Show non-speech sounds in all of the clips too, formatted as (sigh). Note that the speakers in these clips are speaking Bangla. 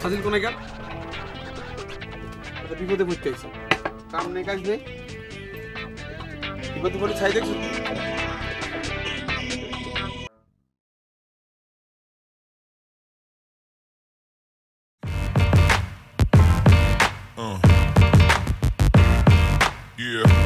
ফাজিল কোনে গেল বিপদে পড়তে আইছে কাম নেই কাজ নেই বিপদে পড়ে ছাই দেখছ Uh. Yeah.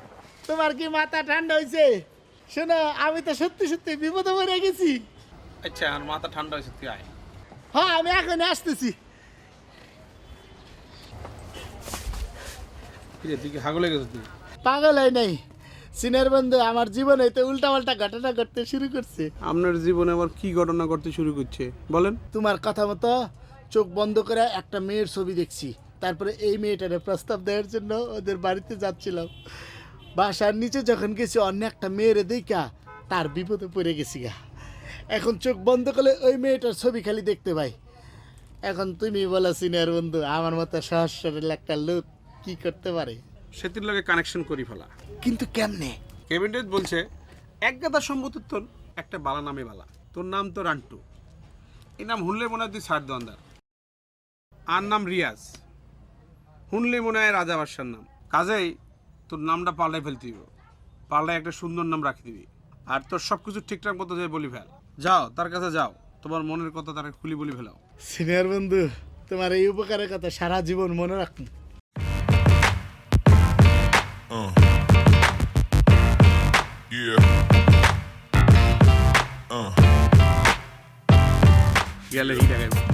তোমার কি মাথা ঠান্ডা হয়েছে শোনো আমি তো সত্যি সত্যি বিপদে পড়ে গেছি। আচ্ছা আর মাথা ঠান্ডা হয়েছে তুই আয়। হ্যাঁ আমি এখন আসতেছি। কিরে তুই কি হাগলে গেছো তুই পাগল হয় নাই। সিনিয়র বন্ধু আমার জীবনে তো উল্টা পাল্টা ঘটনা ঘটতে শুরু করছে। আপনার জীবনে আবার কি ঘটনা করতে শুরু করছে? বলেন। তোমার কথা মতো চোখ বন্ধ করে একটা মেয়ের ছবি দেখছি। তারপরে এই মেয়েটারে প্রস্তাব দেওয়ার জন্য ওদের বাড়িতে যাচ্ছিলাম। বাসার নিচে যখন গেছি অন্য একটা মেয়েরে দেখা তার বিপদে পড়ে গেছি গা। এখন চোখ বন্ধ করলে ওই মেয়েটার ছবি খালি দেখতে পাই। এখন তুমি বলো সিনিয়র বন্ধু আমার মতো সহজ সরল একটা লোক কি করতে পারে? সেটির লগে কানেকশন করি ফেলা। কিন্তু কেমনে? কেবিনেট বলছে এক গাদা সম্মতির তোর একটা বালা নামে বালা। তোর নাম তো রান্টু। এই নাম হুনলে মনে হয় তুই ছাড় দোয়ান্দার। আর নাম রিয়াজ। হুনলে মনে হয় রাজা বাদশার নাম। কাজেই তোর নামটা পাল্টাই ফেলতে দিব পাল্টায় একটা সুন্দর নাম রাখি দিবি আর তোর সব কিছু ঠিকঠাক মতো যাই বলি ফেল যাও তার কাছে যাও তোমার মনের কথা তার খুলি বলি ফেলাও সিনিয়র বন্ধু তোমার এই উপকারের কথা সারা জীবন মনে রাখুন Uh. Yeah. Uh. গেলে এই দেখাই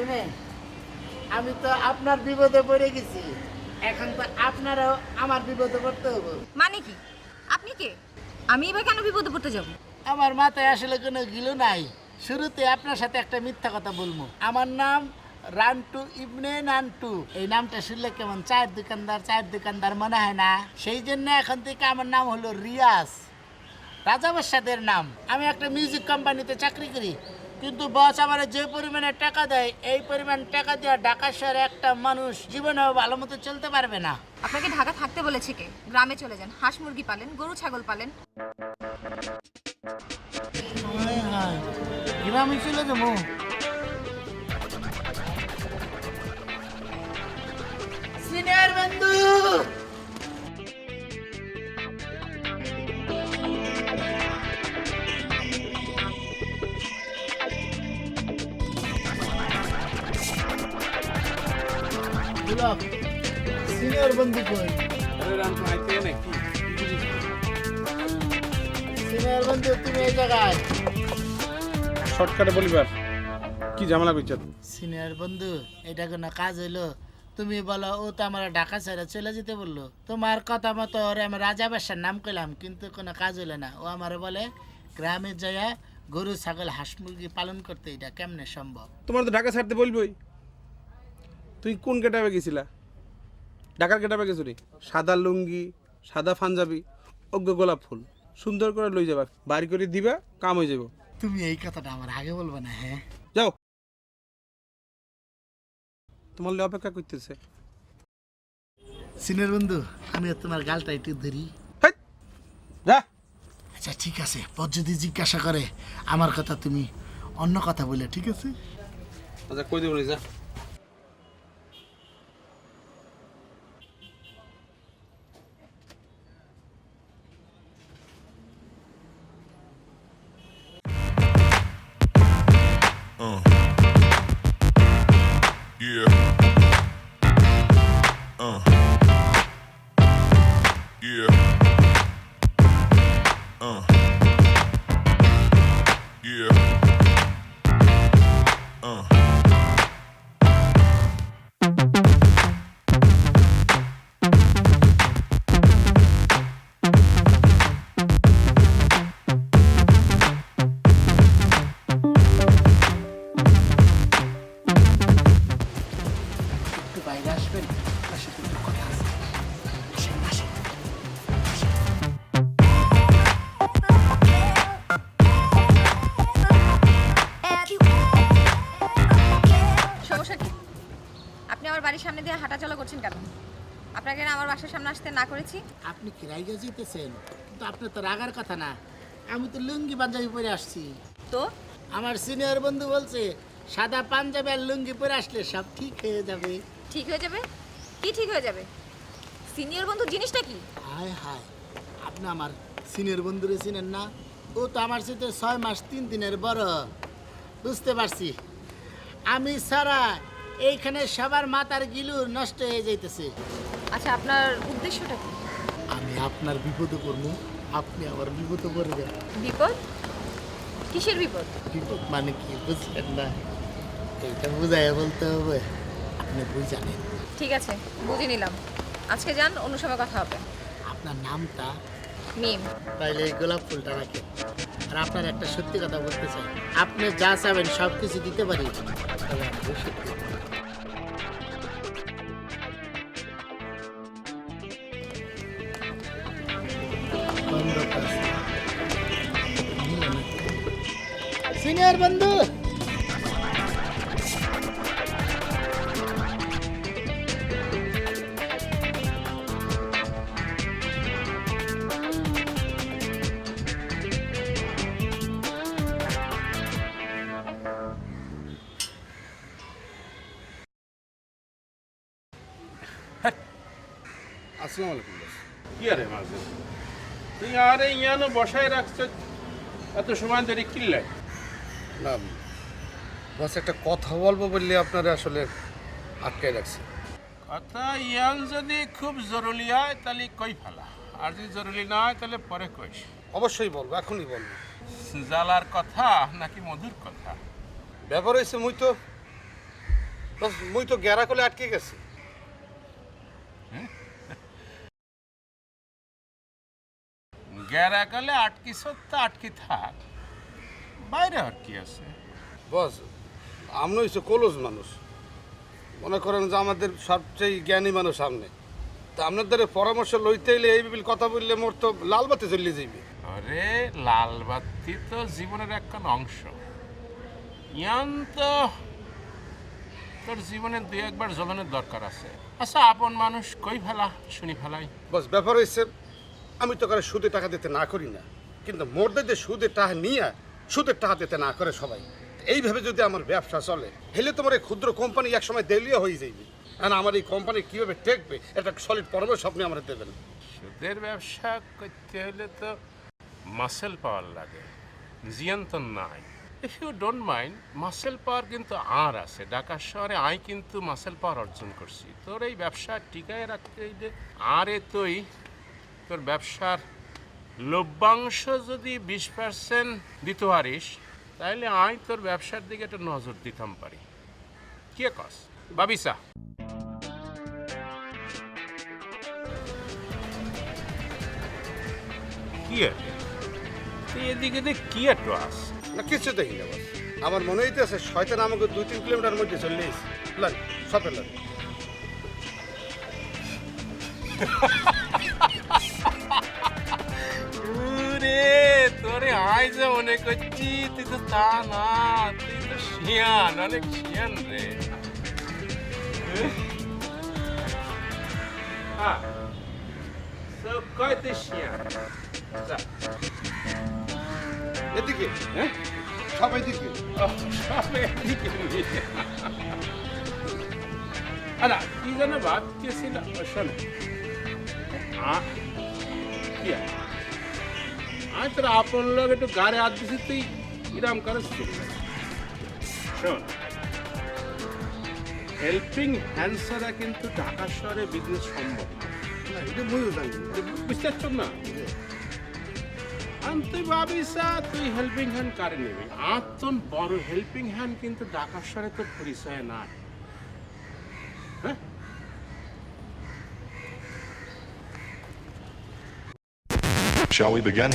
শুনে আমি তো আপনার বিপদে পড়ে গেছি। এখন তো আপনারাও আমার বিপদে পড়তে হবে মানে কি? আপনি কে? আমি এবার কেন বিপদে পড়তে যাব? আমার মাথায় আসলে কোনো গিলো নাই। শুরুতে আপনার সাথে একটা মিথ্যা কথা বলব। আমার নাম রান্টু ইবনে নান্টু। এই নামটা শুনলে কেমন? চায়ের দোকানদার চায়ের দোকানদার মনে হয় না? সেই জন্য এখন থেকে আমার নাম হলো রিয়াজ। রাজা বাদশাদের নাম। আমি একটা মিউজিক কোম্পানিতে চাকরি করি। কিন্তু বস আমার যে পরিমাণে টাকা দেয় এই পরিমাণ টাকা দেওয়া ঢাকা শহরে একটা মানুষ জীবনেও ভালো মতো চলতে পারবে না। আপনাকে ঢাকা থাকতে বলেছে কে? গ্রামে চলে যান হাঁস মুরগি পালেন গরু ছাগল পালেন। গ্রামে চলে যাব? সিনিয়র বন্ধু! সিনিয়র বন্ধু কই? আরে রান্টু আইতে না কি সিনিয়র বন্ধু তুমি এই জায়গায়। শর্টকাটে বলিবার। কি ঝামেলা করছে সিনিয়র বন্ধু এটা কোনো কাজ হইল? তুমি বলো ও তো আমার ঢাকা ছেড়ে চলে যেতে বলল। তোমার কথা মতো ওরে আমি রাজা বাসার নাম কইলাম কিন্তু কোনো কাজ হইল না। ও আমার বলে গ্রামে যাইয়া গরু ছাগল হাঁস মুরগি পালন করতে এটা কেমনে সম্ভব? তোমার তো ঢাকা ছাড়তে বলবই। তুই কোন গেটাবে গেছিলা? ঢাকার গেটাবে গেছো রে সাদা লুঙ্গি সাদা পাঞ্জাবি অজ্ঞ গোলাপ ফুল। সুন্দর করে লই যাবা বাড়ি করে দিবা কাম হয়ে যাব। তুমি এই কথাটা আমার আগে বলব না হ্যাঁ? যাও। তোমার লে অপেক্ষা করতেছে। সিনিয়র বন্ধু আমি তোমার গালটা একটু ধরি। যা। আচ্ছা ঠিক আছে। পর যদি জিজ্ঞাসা করে আমার কথা তুমি অন্য কথা বলে ঠিক আছে? আচ্ছা কই দেবো যা। করছেন কেন? আপনাকে না আমার বাসার সামনে আসতে না করেছি? আপনি কি রাইগা জিতেছেন? কিন্তু আপনার তো রাগার কথা না। আমি তো লুঙ্গি পাঞ্জাবি পরে আসছি। তো? আমার সিনিয়র বন্ধু বলছে সাদা পাঞ্জাবি আর লুঙ্গি পরে আসলে সব ঠিক হয়ে যাবে। ঠিক হয়ে যাবে? কি ঠিক হয়ে যাবে? সিনিয়র বন্ধু জিনিসটা কি? হায় হায় আপনি আমার সিনিয়র বন্ধুরে চিনেন না? ও তো আমার সাথে ছয় মাস তিন দিনের বড়। বুঝতে পারছি। আমি ছাড়া এইখানে সবার মাথার গিলু নষ্ট হয়ে যাইতেছে। আচ্ছা আপনার উদ্দেশ্যটা কি? আমি আপনার বিপদে পড়ব আপনি আমার বিপদে পড়বেন বিপদ? কিসের বিপদ? বিপদ মানে কি বুঝলেন না? এইটা বুঝাই বলতে হবে আপনি বুঝানেন ঠিক আছে বুঝে নিলাম। আজকে যান অন্য সময় কথা হবে। আপনার নামটা? মিম তাইলে এই গোলাপ ফুলটা রাখেন। আর আপনার একটা সত্যি কথা বলতে চাই। আপনি যা চাবেন সব কিছু দিতে পারি। তবে আমি ওষুধ বন্ধু। আসসালামু আলাইকুম কি আরে মাঝে? তুই আরে ইয়ানো বসায় রাখছ। এত সময় ধরে কিল্লাই না বস একটা কথা বলব বললে আপনারা আসলে আটকে রাখছি কথা ইয়ান যদি খুব জরুরি হয় তাহলে কই ফেলা? আর যদি জরুরি না হয় তাহলে পরে কইস অবশ্যই বলব এখনই বলব। জালার কথা নাকি মধুর কথা? ব্যাপার হয়েছে মুই তো বস মুই তো গ্যারা কলে আটকে গেছি। গ্যারাকালে আটকি সত্তা আটকি থাক। বাইরে আর কি আছে? বস আমরা হচ্ছে কলস মানুষ। মনে করেন যে আমাদের সবচেয়ে জ্ঞানী মানুষ সামনে তা আপনাদের পরামর্শ লইতে এলে এই বিল কথা বললে মোর তো লাল বাতি চলিয়ে যাইবে। আরে লাল বাতি তো জীবনের একটা অংশ। ইয়ান তো তোর জীবনে দুই একবার জ্বলনের দরকার আছে। আচ্ছা আপন মানুষ কই ফেলা শুনি ফেলাই। বস ব্যাপার হয়েছে আমি তো কারও সুদে টাকা দিতে না করি না। কিন্তু মোরদের যে সুদের টাকা নিয়ে সুদের টাকা দিতে না করে সবাই। এইভাবে যদি আমার ব্যবসা চলে হেলে তোমার এই ক্ষুদ্র কোম্পানি একসময় দেলিয়া হয়ে যাইবে। আর আমার এই কোম্পানি কীভাবে টেকবে এটা সলিড পরামর্শ আপনি আমার দেবেন। সুদের ব্যবসা করতে হলে তো মাসেল পাওয়ার লাগে জিয়ান নাই। If you don't mind muscle power কিন্তু আর আছে। ঢাকা শহরে আই কিন্তু মাসেল পাওয়ার অর্জন করছি। তোর এই ব্যবসা টিকায় রাখতে আরে তুই তোর ব্যবসার লভ্যাংশ যদি বিশ পার্সেন্ট দিতে পারিস তাহলে আমি তোর ব্যবসার দিকে একটা নজর দিতাম পারি। কে কস? বাবিসা কি আছে এদিকে দেখ কি একটু আস না কিছু দেখি না আমার মনে হইতেছে শয়তান আমাকে দুই তিন কিলোমিটার মধ্যে চলে এসেছে লাগ সপে লাগ (laughs) তোরে আই যে মনে করছি তুই তো তা না তুই তো শিয়ান অনেক শিয়ান রে। হ্যাঁ। কয় তুই শিয়ান এদিকে। হ্যাঁ? সব এদিকে। সব এদিকে নিয়ে। কি যেন ভাবতেছিলাম শোনো। কি আর? তোর আপন লোক একটু গাড়ি হাত দিছি তুই করে শোন হেল্পিং হ্যান্ড ছাড়া কিন্তু ঢাকা শহরে বিজনেস সম্ভব না। না এটা বুঝতে পারছ না তুই ভাবিস তুই হেল্পিং হ্যান্ড কারে নেবে আর তোর বড় হেল্পিং হ্যান্ড কিন্তু ঢাকা শহরে তোর পরিচয় নাই হ্যাঁ Shall we begin?